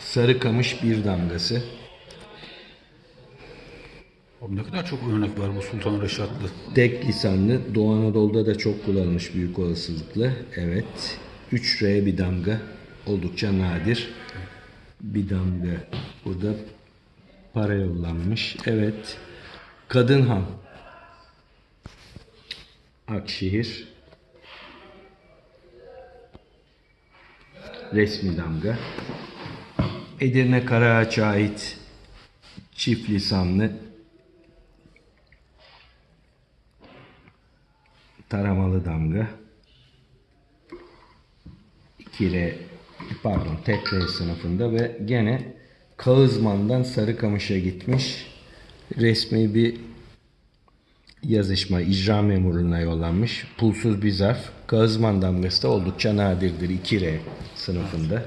Sarıkamış bir damgası. Abi ne kadar çok örnek var bu Sultan Reşatlı. Tek lisanlı. Doğu Anadolu'da da çok kullanılmış büyük olasılıkla. Evet. 3R bir damga. Oldukça nadir. Bir damga. Burada para yollanmış. Evet. Kadınhan. Akşehir. Resmi damga. Edirne Karaağaç'a ait çift lisanlı taramalı damga. 2R pardon R sınıfında ve gene Kağızman'dan Sarıkamış'a gitmiş. Resmi bir yazışma icra memuruna yollanmış. Pulsuz bir zarf. Kağızman damgası da oldukça nadirdir. 2R sınıfında.